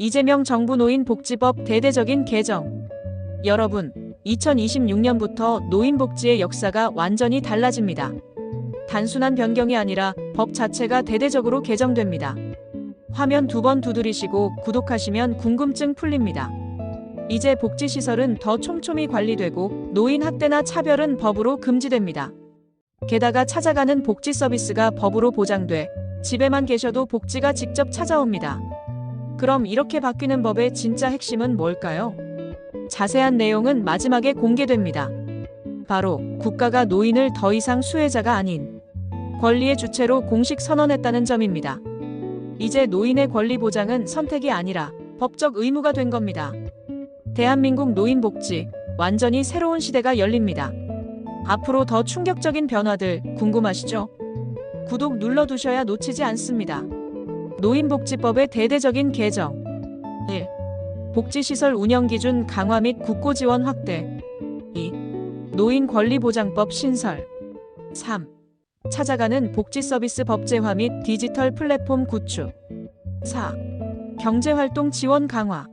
이재명 정부 노인복지법 대대적인 개정. 여러분, 2026년부터 노인복지의 역사가 완전히 달라집니다. 단순한 변경이 아니라 법 자체가 대대적으로 개정됩니다. 화면 두 번 두드리시고 구독하시면 궁금증 풀립니다. 이제 복지시설은 더 촘촘히 관리되고 노인 학대나 차별은 법으로 금지됩니다. 게다가 찾아가는 복지 서비스가 법으로 보장돼 집에만 계셔도 복지가 직접 찾아옵니다. 그럼 이렇게 바뀌는 법의 진짜 핵심은 뭘까요? 자세한 내용은 마지막에 공개됩니다. 바로 국가가 노인을 더 이상 수혜자가 아닌 권리의 주체로 공식 선언했다는 점입니다. 이제 노인의 권리 보장은 선택이 아니라 법적 의무가 된 겁니다. 대한민국 노인 복지 완전히 새로운 시대가 열립니다. 앞으로 더 충격적인 변화들 궁금하시죠? 구독 눌러두셔야 놓치지 않습니다. 노인복지법의 대대적인 개정 1. 복지시설 운영 기준 강화 및 국고 지원 확대 2. 노인 권리보장법 신설 3. 찾아가는 복지 서비스 법제화 및 디지털 플랫폼 구축 4. 경제활동 지원 강화